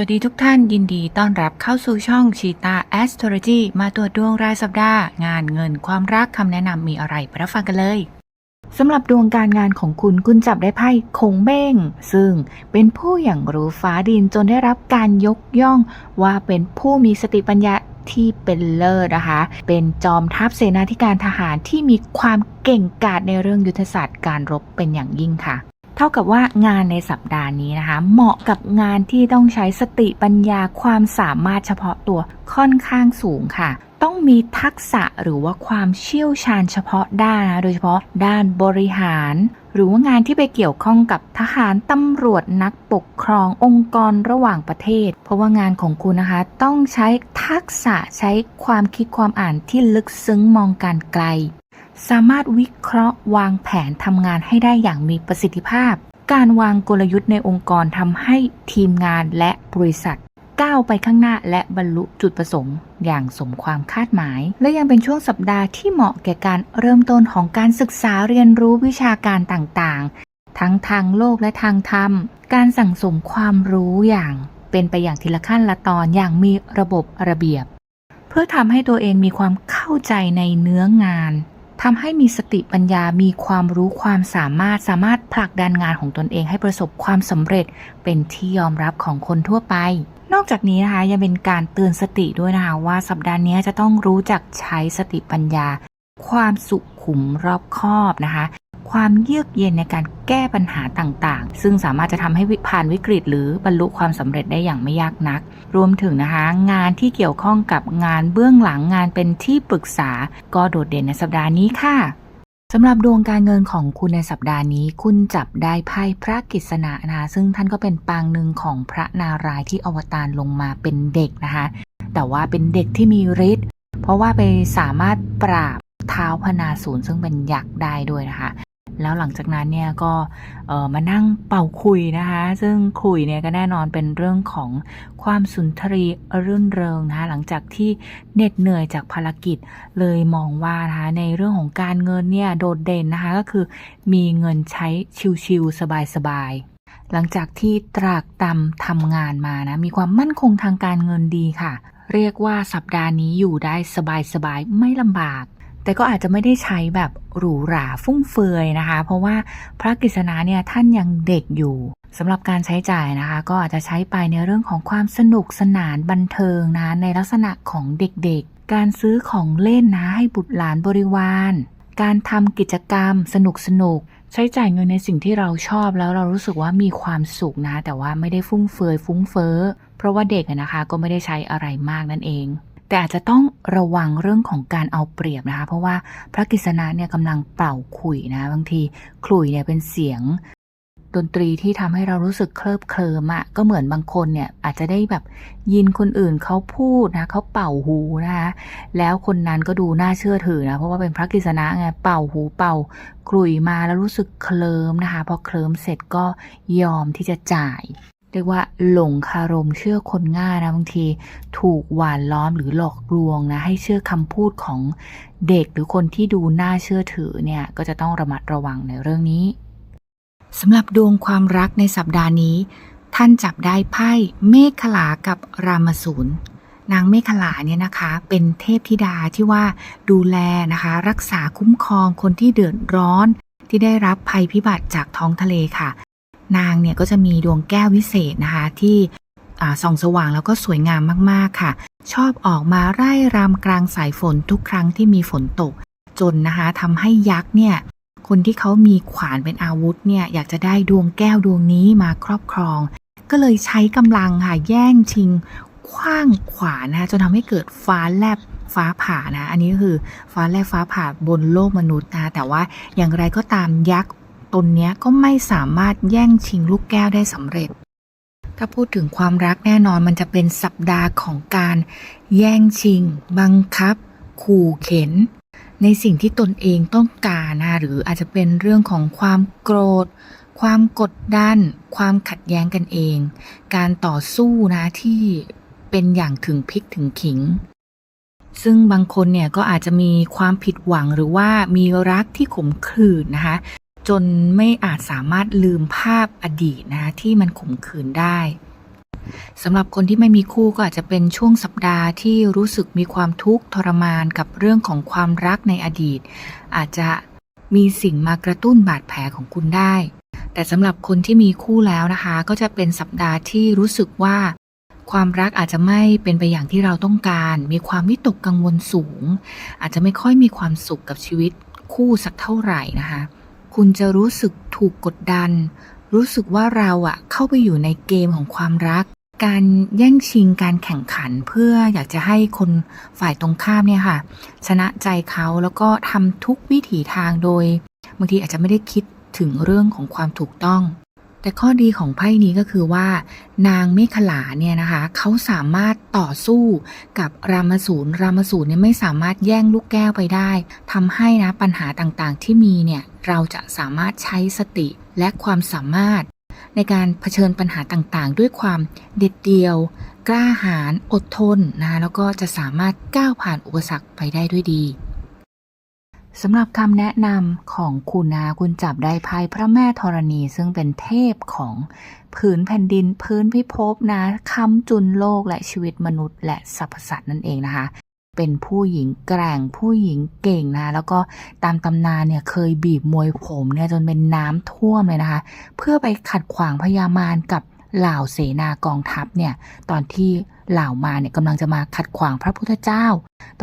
วัสดีทุกท่านยินดีต้อนรับเข้าสู่ช่องชีตา Astrology มาตรวจดวงรายสัปดาห์ งานเงินความรักคำแนะนำมีอะไรไปรับฟังกันเลยสำหรับดวงการงานของคุณคุณจับได้ไพ่คงเบ้ง ซึ่งเป็นผู้อย่างรู้ฟ้าดินจนได้รับการยกย่องว่าเป็นผู้มีสติปัญญาที่เป็นเลิศนะคะ เป็นจอมทัพเสนาธิการทหารที่มีความเก่งกาจในเรื่องยุทธศาสตร์การรบเป็นอย่างยิ่งค่ะ เท่ากับว่างานในสัปดาห์นี้นะคะ เหมาะกับงานที่ต้องใช้สติปัญญาความสามารถเฉพาะตัวค่อนข้างสูงค่ะ ต้องมีทักษะหรือว่าความเชี่ยวชาญเฉพาะด้านนะโดยเฉพาะด้านบริหาร หรือว่างานที่ไปเกี่ยวข้องกับทหารตำรวจนักปกครององค์กรระหว่างประเทศ เพราะว่างานของคุณนะคะ ต้องใช้ทักษะใช้ความคิดความอ่านที่ลึกซึ้งมองการไกล สามารถวิเคราะห์วางแผนทำงานให้ได้อย่างมีประสิทธิภาพ การวางกลยุทธ์ในองค์กรทำให้ทีมงานและบริษัท ก้าวไปข้างหน้าและบรรลุจุดประสงค์ อย่างสมความคาดหมาย และยังเป็นช่วงสัปดาห์ที่เหมาะแก่การเริ่มต้นของการศึกษาเรียนรู้วิชาการต่างๆ ทั้งทางโลกและทางธรรม การสั่งสมความรู้อย่างเป็นไปอย่างทีละขั้นละตอนอย่างมีระบบระเบียบ เพื่อทำให้ตัวเองมีความเข้าใจในเนื้องาน ทำให้มีสติปัญญามีความรู้ความสามารถสามารถผลักดันงานของตนเองให้ประสบความสำเร็จ เป็นที่ยอมรับของคนทั่วไป นอกจากนี้นะคะยังเป็นการเตือนสติด้วยนะคะว่าสัปดาห์นี้จะต้องรู้จักใช้สติปัญญา ความสุขุมรอบคอบนะคะ ความเยือกเย็นในการแก้ปัญหาต่างๆ ซึ่งสามารถจะทำให้ผ่านวิกฤต หรือบรรลุความสำเร็จได้อย่างไม่ยากนัก รวมถึงนะคะงานที่เกี่ยวข้องกับงานเบื้องหลังงานเป็นที่ปรึกษา ก็โดดเด่นในสัปดาห์นี้ค่ะสำหรับดวงการเงินของคุณในสัปดาห์นี้ คุณจับได้ไพ่พระกฤษณะนะคะซึ่งท่านก็เป็นปางหนึ่งของพระนารายที่อวตารลงมาเป็นเด็กนะคะ แต่ว่าเป็นเด็กที่มีฤทธิ์เพราะว่าไปสามารถปราบเท้าพนาศูนย์ซึ่งเป็นยักษ์ได้ด้วยนะคะ แล้วหลังจากนั้นเนี่ยก็เออมานั่งเป่าคุยนะคะ ซึ่งคุยเนี่ยก็แน่นอนเป็นเรื่องของความสุนทรีรื่นเริงนะคะหลังจากที่เหน็ดเหนื่อยจากภารกิจเลยมองว่านะคะในเรื่องของการเงินเนี่ยโดดเด่นนะคะก็คือมีเงินใช้ชิวๆสบายๆหลังจากที่ตรากตำทำงานมานะ มีความมั่นคงทางการเงินดีค่ะ เรียกว่าสัปดาห์นี้อยู่ได้สบายๆ ไม่ลำบาก แต่ก็อาจจะไม่ได้ใช้แบบหรูหราฟุ่มเฟือยนะคะ เพราะว่าพระกฤษณะเนี่ยท่านยังเด็กอยู่สำหรับการใช้จ่ายนะคะ ก็อาจจะใช้ไปในเรื่องของความสนุกสนานบันเทิงนะในลักษณะของเด็กๆ การซื้อของเล่นนะให้บุตรหลานบริวาร การทำกิจกรรมสนุกสนุกๆใช้จ่ายเงินในสิ่งที่เราชอบแล้วเรารู้สึกว่ามีความสุขนะ แต่ว่าไม่ได้ฟุ่มเฟือยฟุ้งเฟ้อเพราะว่าเด็กนะคะ ก็ไม่ได้ใช้อะไรมากนั่นเอง แต่อาจจะต้องระวังเรื่องของการเอาเปรียบนะคะ เพราะว่าพระกฤษณะเนี่ยกำลังเป่าขลุ่ยนะบางทีขลุ่ยเนี่ยเป็นเสียง ดนตรีที่ทำให้เรารู้สึกเคลิบเคลิมอะก็เหมือนบางคนเนี่ยอาจจะได้แบบยินคนอื่นเขาพูดนะเขาเป่าหูนะคะแล้วคนนั้นก็ดูน่าเชื่อถือนะเพราะว่าเป็นพระกฤษณะไงเป่าหูเป่าขลุ่ยมาแล้วรู้สึกเคลิมนะคะพอเคลิมเสร็จก็ยอมที่จะจ่าย เรียกว่าหลงคารมเชื่อคนง่ายนะบางทีถูกหวานล้อมหรือหลอกลวงนะให้เชื่อคำพูดของเด็กหรือคนที่ดูน่าเชื่อถือเนี่ยก็จะต้องระมัดระวังในเรื่องนี้สำหรับดวงความรักในสัปดาห์นี้ ท่านจับได้ไพ่เมฆขลากับรามสูรนางเมฆขลาเนี่ยนะคะเป็นเทพธิดาที่ว่าดูแลนะคะ รักษาคุ้มครองคนที่เดือดร้อนที่ได้รับภัยพิบัติจากท้องทะเลค่ะ นางเนี่ยก็จะมีดวงแก้ววิเศษนะคะที่ส่องสว่างแล้วก็สวยงามมากๆค่ะ ชอบออกมาไร่รำกลางสายฝนทุกครั้งที่มีฝนตก จนนะคะทำให้ยักษ์เนี่ยคนที่เขามีขวานเป็นอาวุธเนี่ยอยากจะได้ดวงแก้วดวงนี้มาครอบครอง ก็เลยใช้กำลังค่ะแย่งชิงคว้างขวานนะคะจนทำให้เกิดฟ้าแลบฟ้าผ่านะ อันนี้ก็คือฟ้าแลบฟ้าผ่าบนโลกมนุษย์นะแต่ว่าอย่างไรก็ตามยักษ์ ตนเนี้ยก็ไม่สามารถแย่งชิงลูกแก้วได้สำเร็จ ถ้าพูดถึงความรักแน่นอนมันจะเป็นสัปดาห์ของการ แย่งชิง บังคับ ขู่เข็น ในสิ่งที่ตนเองต้องการนะหรืออาจจะเป็นเรื่องของความโกรธ ความกดดัน ความขัดแย้งกันเอง การต่อสู้นะที่เป็นอย่างถึงพริกถึงขิงซึ่งบางคนเนี่ยก็อาจจะมีความผิดหวังหรือว่ามีรักที่ขมขื่นนะคะ จนไม่อาจสามารถลืมภาพอดีตนะที่มันขมขืนได้สำหรับคนที่ไม่มีคู่ก็อาจจะเป็นช่วงสัปดาห์ที่รู้สึกมีความทุกข์ทรมานกับเรื่องของความรักในอดีต อาจจะมีสิ่งมากระตุ้นบาดแผลของคุณได้ แต่สำหรับคนที่มีคู่แล้วนะคะ ก็จะเป็นสัปดาห์ที่รู้สึกว่า ความรักอาจจะไม่เป็นไปอย่างที่เราต้องการ มีความวิตกกังวลสูง อาจจะไม่ค่อยมีความสุขกับชีวิตคู่สักเท่าไหร่นะคะ คุณจะรู้สึกถูกกดดัน รู้สึกว่าเราอะเข้าไปอยู่ในเกมของความรัก การแย่งชิงการแข่งขันเพื่ออยากจะให้คนฝ่ายตรงข้ามเนี่ยค่ะ ชนะใจเขาแล้วก็ทำทุกวิถีทางโดย บางทีอาจจะไม่ได้คิดถึงเรื่องของความถูกต้อง แต่ข้อดีของไพ่นี้ก็คือว่า นางเมขลาเนี่ยนะคะเขาสามารถต่อสู้กับรามสูรรามสูรเนี่ยไม่สามารถแย่งลูกแก้วไปได้ทำให้นะปัญหาต่างๆที่มีเนี่ยเราจะสามารถใช้สติและความสามารถ ในการเผชิญปัญหาต่างๆ ด้วยความเด็ดเดี่ยว กล้าหาญอดทนนะแล้วก็จะสามารถก้าวผ่านอุปสรรคไปได้ด้วยดี สำหรับคำแนะนำของคุณนะคุณจับได้ไพ่พระแม่ธรณีซึ่งเป็นเทพของผืนแผ่นดินพื้นพิภพนะค้ำจุนโลกและชีวิตมนุษย์และสรรพสัตว์นั่นเองนะคะ เป็นผู้หญิงแกร่งผู้หญิงเก่งนะ แล้วก็ตามตำนานเนี่ยเคยบีบมวยผมเนี่ยจนเป็นน้ำท่วมเลยนะคะ เพื่อไปขัดขวางพญามารกับเหล่าเสนากองทัพเนี่ยตอนที่ เหล่ามาเนี่ยกำลังจะมาขัดขวางพระพุทธเจ้า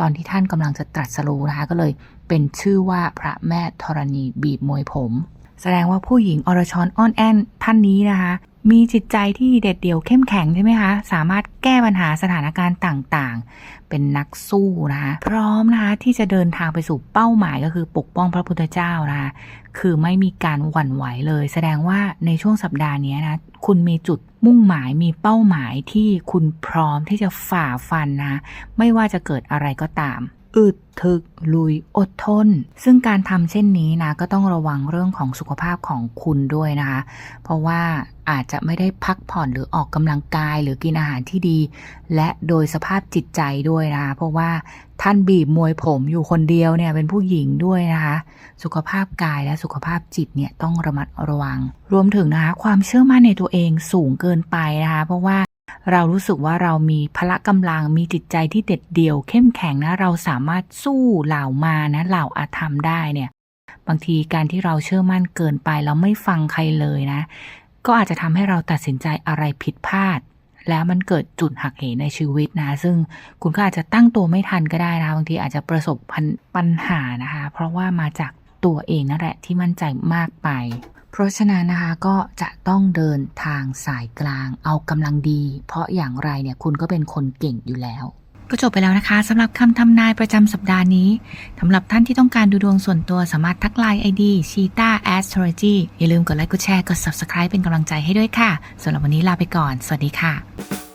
ตอนที่ท่านกำลังจะตรัสรู้นะคะก็เลยเป็นชื่อว่าพระแม่ธรณีบีบมวยผม แสดงว่าผู้หญิงอรชรอ้อนแอนท่านนี้นะคะ มีจิตใจที่เด็ดเดี่ยวเข้มแข็งใช่ไหมคะ สามารถแก้ปัญหาสถานการณ์ต่างๆ เป็นนักสู้นะคะพร้อมนะคะที่จะเดินทางไปสู่เป้าหมายก็คือปกป้องพระพุทธเจ้านะคะคือไม่มีการหวั่นไหวเลย แสดงว่าในช่วงสัปดาห์นี้นะคุณมีจุดมุ่งหมายมีเป้าหมายที่คุณพร้อมที่จะฝ่าฟันนะ ไม่ว่าจะเกิดอะไรก็ตาม อึดถึก ลุย อดทน ซึ่งการทำเช่นนี้นะ ก็ต้องระวังเรื่องของสุขภาพของคุณด้วยนะคะ เพราะว่าอาจจะไม่ได้พักผ่อนหรือออกกำลังกายหรือกินอาหารที่ดี และโดยสภาพจิตใจด้วยนะคะ เพราะว่าท่านบีบมวยผมอยู่คนเดียวเนี่ยเป็นผู้หญิงด้วยนะคะ สุขภาพกายและสุขภาพจิตเนี่ยต้องระมัดระวัง รวมถึงนะคะความเชื่อมั่นในตัวเองสูงเกินไปนะคะ เพราะว่า เรารู้สึกว่าเรามีพละกำลังมีจิตใจที่เด็ดเดี่ยว เข้มแข็งนะ เราสามารถสู้เหล่ามานะเหล่าอาธรรมได้เนี่ย บางทีการที่เราเชื่อมั่นเกินไปแล้วไม่ฟังใครเลยนะ ก็อาจจะทำให้เราตัดสินใจอะไรผิดพลาด แล้วมันเกิดจุดหักเหในชีวิตนะ ซึ่งคุณก็อาจจะตั้งตัวไม่ทันก็ได้นะบางทีอาจจะประสบปัญหานะคะ เพราะว่ามาจากตัวเองนั่นแหละที่มั่นใจมากไป เพราะฉะนั้นนะคะก็จะต้องเดินทางสายกลางเอากำลังดี เพราะอย่างไรเนี่ยคุณก็เป็นคนเก่งอยู่แล้ว ก็จบไปแล้วนะคะสำหรับคำทำนายประจำสัปดาห์นี้สำหรับท่านที่ต้องการดูดวงส่วนตัวสามารถทักไลน์ ID Cheetah Astrology อย่าลืมกดไลค์กดแชร์กด Subscribe เป็นกำลังใจให้ด้วยค่ะสำหรับวันนี้ลาไปก่อน สวัสดีค่ะ